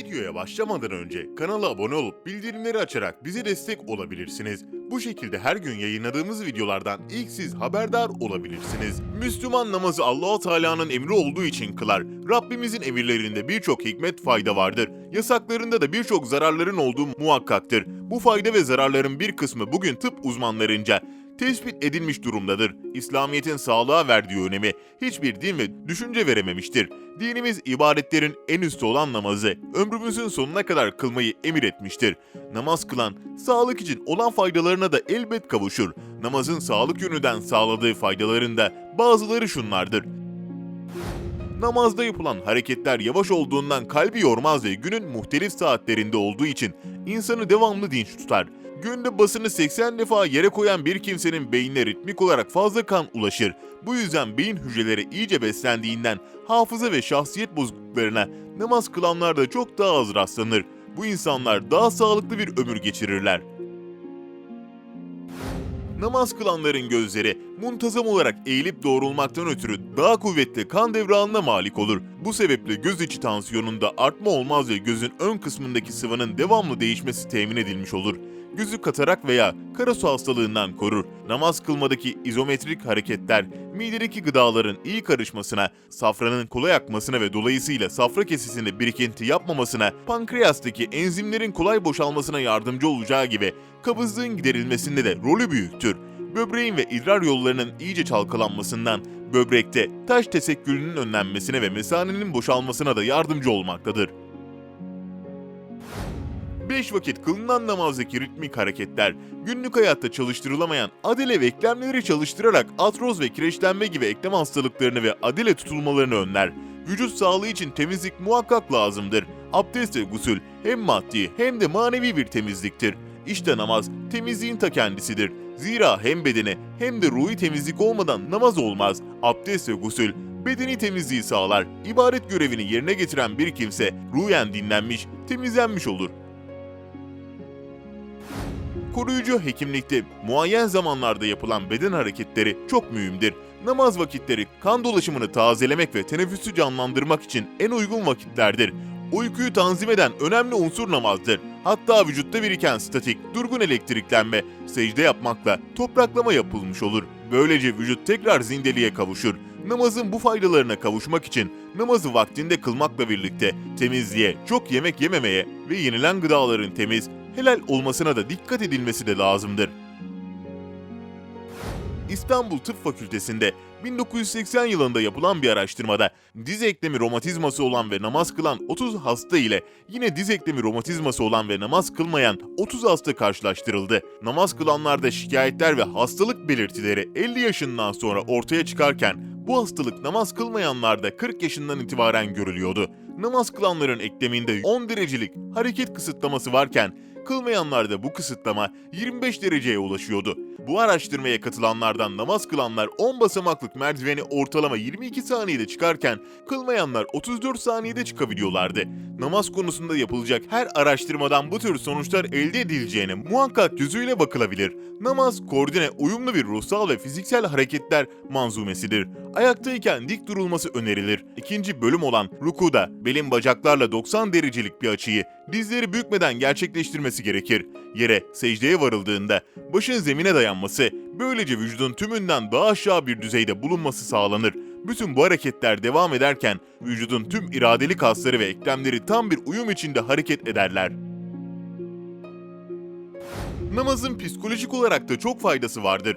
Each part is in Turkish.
Videoya başlamadan önce kanala abone olup bildirimleri açarak bize destek olabilirsiniz. Bu şekilde her gün yayınladığımız videolardan ilk siz haberdar olabilirsiniz. Müslüman namazı Allahu Teala'nın emri olduğu için kılar. Rabbimizin emirlerinde birçok hikmet fayda vardır. Yasaklarında da birçok zararların olduğu muhakkaktır. Bu fayda ve zararların bir kısmı bugün tıp uzmanlarınca tespit edilmiş durumdadır. İslamiyet'in sağlığa verdiği önemi hiçbir din ve düşünce verememiştir. Dinimiz ibadetlerin en üstü olan namazı ömrümüzün sonuna kadar kılmayı emir etmiştir. Namaz kılan sağlık için olan faydalarına da elbet kavuşur. Namazın sağlık yönünden sağladığı faydalarında bazıları şunlardır. Namazda yapılan hareketler yavaş olduğundan kalbi yormaz ve günün muhtelif saatlerinde olduğu için insanı devamlı dinç tutar. Günde basını 80 defa yere koyan bir kimsenin beynine ritmik olarak fazla kan ulaşır. Bu yüzden beyin hücreleri iyice beslendiğinden hafıza ve şahsiyet bozukluklarına namaz kılanlarda çok daha az rastlanır. Bu insanlar daha sağlıklı bir ömür geçirirler. Namaz kılanların gözleri muntazam olarak eğilip doğrulmaktan ötürü daha kuvvetli kan devranına malik olur. Bu sebeple göz içi tansiyonunda artma olmaz ve gözün ön kısmındaki sıvının devamlı değişmesi temin edilmiş olur. Gözü katarak veya karasu hastalığından korur. Namaz kılmadaki izometrik hareketler midedeki gıdaların iyi karışmasına, safranın kolay akmasına ve dolayısıyla safra kesesinde birikinti yapmamasına, pankreastaki enzimlerin kolay boşalmasına yardımcı olacağı gibi kabızlığın giderilmesinde de rolü büyüktür. Böbreğin ve idrar yollarının iyice çalkalanmasından, böbrekte taş tesekkülünün önlenmesine ve mesanenin boşalmasına da yardımcı olmaktadır. 5 vakit kılınan namazdaki ritmik hareketler, günlük hayatta çalıştırılamayan adele ve eklemleri çalıştırarak atroz ve kireçlenme gibi eklem hastalıklarını ve adele tutulmalarını önler. Vücut sağlığı için temizlik muhakkak lazımdır. Abdest ve gusül hem maddi hem de manevi bir temizliktir. İşte namaz temizliğin ta kendisidir. Zira hem bedene hem de ruhi temizlik olmadan namaz olmaz. Abdest ve gusül bedeni temizliği sağlar. İbadet görevini yerine getiren bir kimse ruhen dinlenmiş, temizlenmiş olur koruyucu hekimlikte muayyen zamanlarda yapılan beden hareketleri çok mühimdir. Namaz vakitleri kan dolaşımını tazelemek ve teneffüsü canlandırmak için en uygun vakitlerdir. Uykuyu tanzim eden önemli unsur namazdır. Hatta vücutta biriken statik, durgun elektriklenme, secde yapmakla topraklama yapılmış olur. Böylece vücut tekrar zindeliğe kavuşur. Namazın bu faydalarına kavuşmak için namazı vaktinde kılmakla birlikte temizliğe, çok yemek yememeye ve yenilen gıdaların temiz, helal olmasına da dikkat edilmesi de lazımdır. İstanbul Tıp Fakültesi'nde 1980 yılında yapılan bir araştırmada diz eklemi romatizması olan ve namaz kılan 30 hasta ile yine diz eklemi romatizması olan ve namaz kılmayan 30 hasta karşılaştırıldı. Namaz kılanlarda şikayetler ve hastalık belirtileri 50 yaşından sonra ortaya çıkarken bu hastalık namaz kılmayanlarda 40 yaşından itibaren görülüyordu. Namaz kılanların ekleminde 10 derecelik hareket kısıtlaması varken kılmayanlarda bu kısıtlama 25 dereceye ulaşıyordu. Bu araştırmaya katılanlardan namaz kılanlar 10 basamaklık merdiveni ortalama 22 saniyede çıkarken kılmayanlar 34 saniyede çıkabiliyorlardı. Namaz konusunda yapılacak her araştırmadan bu tür sonuçlar elde edileceğine muhakkak gözüyle bakılabilir. Namaz koordine uyumlu bir ruhsal ve fiziksel hareketler manzumesidir. Ayaktayken dik durulması önerilir. İkinci bölüm olan rukuda belin bacaklarla 90 derecelik bir açıyı dizleri bükmeden gerçekleştirmesi gerekir. Yere, secdeye varıldığında başın zemine dayanması, böylece vücudun tümünden daha aşağı bir düzeyde bulunması sağlanır. Bütün bu hareketler devam ederken vücudun tüm iradeli kasları ve eklemleri tam bir uyum içinde hareket ederler. Namazın psikolojik olarak da çok faydası vardır.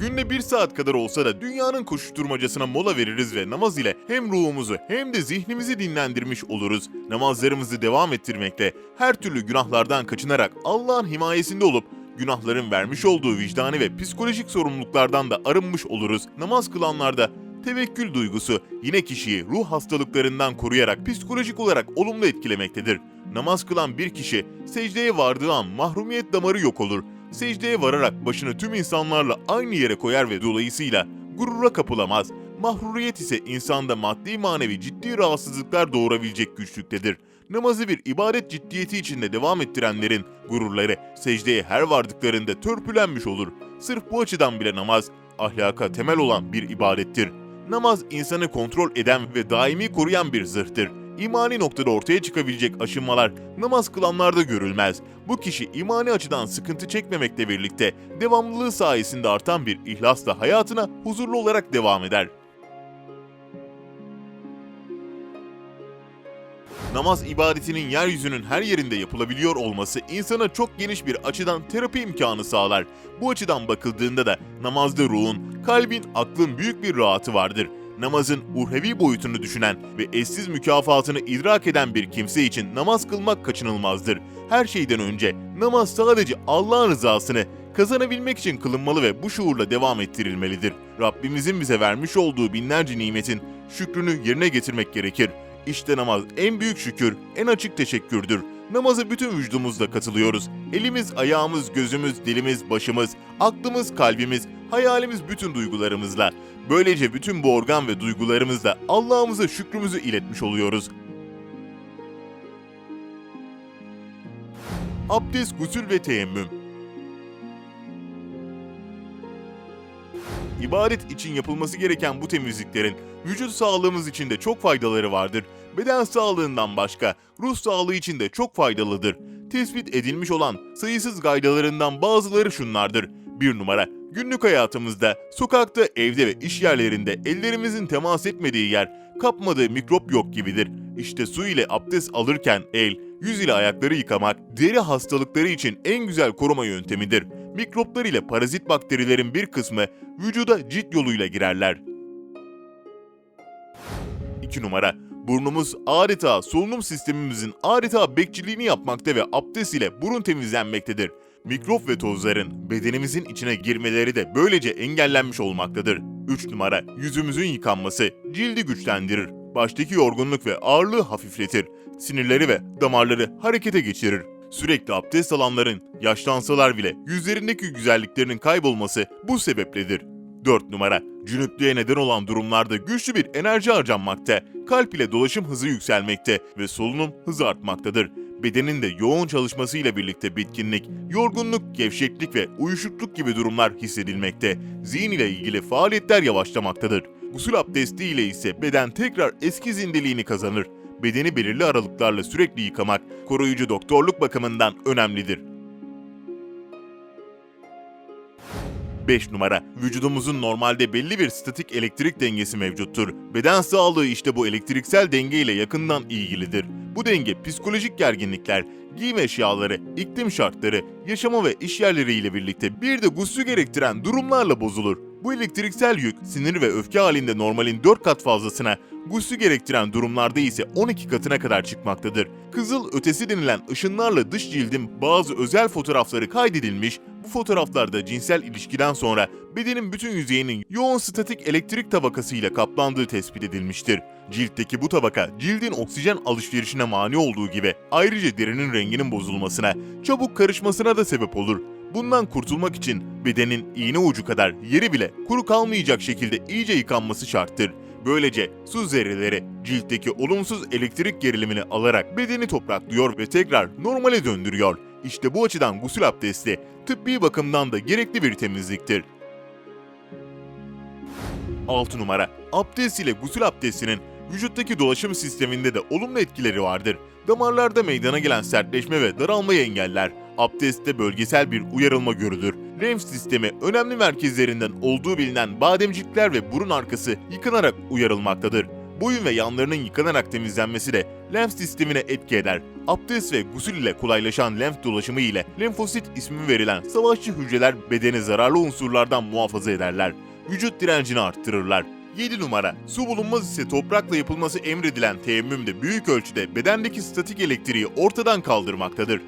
Günde bir saat kadar olsa da dünyanın koşuşturmacasına mola veririz ve namaz ile hem ruhumuzu hem de zihnimizi dinlendirmiş oluruz. Namazlarımızı devam ettirmekte, her türlü günahlardan kaçınarak Allah'ın himayesinde olup günahların vermiş olduğu vicdani ve psikolojik sorumluluklardan da arınmış oluruz. Namaz kılanlarda tevekkül duygusu yine kişiyi ruh hastalıklarından koruyarak psikolojik olarak olumlu etkilemektedir. Namaz kılan bir kişi secdeye vardığı an mahrumiyet damarı yok olur secdeye vararak başını tüm insanlarla aynı yere koyar ve dolayısıyla gurura kapılamaz. Mahruriyet ise insanda maddi manevi ciddi rahatsızlıklar doğurabilecek güçlüktedir. Namazı bir ibadet ciddiyeti içinde devam ettirenlerin gururları secdeye her vardıklarında törpülenmiş olur. Sırf bu açıdan bile namaz ahlaka temel olan bir ibadettir. Namaz insanı kontrol eden ve daimi koruyan bir zırhtır. İmani noktada ortaya çıkabilecek aşınmalar namaz kılanlarda görülmez. Bu kişi imani açıdan sıkıntı çekmemekle birlikte devamlılığı sayesinde artan bir ihlasla hayatına huzurlu olarak devam eder. Namaz ibadetinin yeryüzünün her yerinde yapılabiliyor olması insana çok geniş bir açıdan terapi imkanı sağlar. Bu açıdan bakıldığında da namazda ruhun, kalbin, aklın büyük bir rahatı vardır. Namazın uhrevi boyutunu düşünen ve eşsiz mükafatını idrak eden bir kimse için namaz kılmak kaçınılmazdır. Her şeyden önce namaz sadece Allah'ın rızasını kazanabilmek için kılınmalı ve bu şuurla devam ettirilmelidir. Rabbimizin bize vermiş olduğu binlerce nimetin şükrünü yerine getirmek gerekir. İşte namaz en büyük şükür, en açık teşekkürdür. Namaza bütün vücudumuzla katılıyoruz. Elimiz, ayağımız, gözümüz, dilimiz, başımız, aklımız, kalbimiz, hayalimiz bütün duygularımızla. Böylece bütün bu organ ve duygularımızla Allah'ımıza şükrümüzü iletmiş oluyoruz. Abdest, gusül ve teyemmüm İbadet için yapılması gereken bu temizliklerin vücut sağlığımız için de çok faydaları vardır. Beden sağlığından başka ruh sağlığı için de çok faydalıdır. Tespit edilmiş olan sayısız gaydalarından bazıları şunlardır. 1 numara Günlük hayatımızda, sokakta, evde ve iş yerlerinde ellerimizin temas etmediği yer, kapmadığı mikrop yok gibidir. İşte su ile abdest alırken el, yüz ile ayakları yıkamak, deri hastalıkları için en güzel koruma yöntemidir. Mikroplar ile parazit bakterilerin bir kısmı vücuda cilt yoluyla girerler. 2 numara Burnumuz adeta solunum sistemimizin adeta bekçiliğini yapmakta ve abdest ile burun temizlenmektedir. Mikrop ve tozların bedenimizin içine girmeleri de böylece engellenmiş olmaktadır. 3 numara Yüzümüzün yıkanması cildi güçlendirir. Baştaki yorgunluk ve ağırlığı hafifletir. Sinirleri ve damarları harekete geçirir. Sürekli abdest alanların yaşlansalar bile yüzlerindeki güzelliklerinin kaybolması bu sebepledir. 4 numara Cünüplüğe neden olan durumlarda güçlü bir enerji harcanmakta, kalp ile dolaşım hızı yükselmekte ve solunum hızı artmaktadır. Bedenin de yoğun çalışmasıyla birlikte bitkinlik, yorgunluk, gevşeklik ve uyuşukluk gibi durumlar hissedilmekte. Zihin ile ilgili faaliyetler yavaşlamaktadır. Gusül abdesti ile ise beden tekrar eski zindeliğini kazanır. Bedeni belirli aralıklarla sürekli yıkamak koruyucu doktorluk bakımından önemlidir. 5 numara. Vücudumuzun normalde belli bir statik elektrik dengesi mevcuttur. Beden sağlığı işte bu elektriksel denge ile yakından ilgilidir. Bu denge psikolojik gerginlikler, giyim eşyaları, iklim şartları, yaşama ve iş yerleri ile birlikte bir de gusül gerektiren durumlarla bozulur. Bu elektriksel yük sinir ve öfke halinde normalin 4 kat fazlasına, gusül gerektiren durumlarda ise 12 katına kadar çıkmaktadır. Kızıl ötesi denilen ışınlarla dış cildin bazı özel fotoğrafları kaydedilmiş, bu fotoğraflarda cinsel ilişkiden sonra bedenin bütün yüzeyinin yoğun statik elektrik tabakasıyla kaplandığı tespit edilmiştir. Ciltteki bu tabaka cildin oksijen alışverişine mani olduğu gibi ayrıca derinin renginin bozulmasına, çabuk karışmasına da sebep olur. Bundan kurtulmak için bedenin iğne ucu kadar yeri bile kuru kalmayacak şekilde iyice yıkanması şarttır. Böylece su zerreleri ciltteki olumsuz elektrik gerilimini alarak bedeni topraklıyor ve tekrar normale döndürüyor. İşte bu açıdan gusül abdesti tıbbi bakımdan da gerekli bir temizliktir. 6 numara Abdest ile gusül abdestinin vücuttaki dolaşım sisteminde de olumlu etkileri vardır. Damarlarda meydana gelen sertleşme ve daralmayı engeller. Abdestte bölgesel bir uyarılma görülür. Lenf sistemi önemli merkezlerinden olduğu bilinen bademcikler ve burun arkası yıkanarak uyarılmaktadır. Boyun ve yanlarının yıkanarak temizlenmesi de lenf sistemine etki eder. Abdest ve gusül ile kolaylaşan lenf dolaşımı ile lenfosit ismi verilen savaşçı hücreler bedeni zararlı unsurlardan muhafaza ederler. Vücut direncini arttırırlar. 7 numara. Su bulunmaz ise toprakla yapılması emredilen teyemmüm de büyük ölçüde bedendeki statik elektriği ortadan kaldırmaktadır.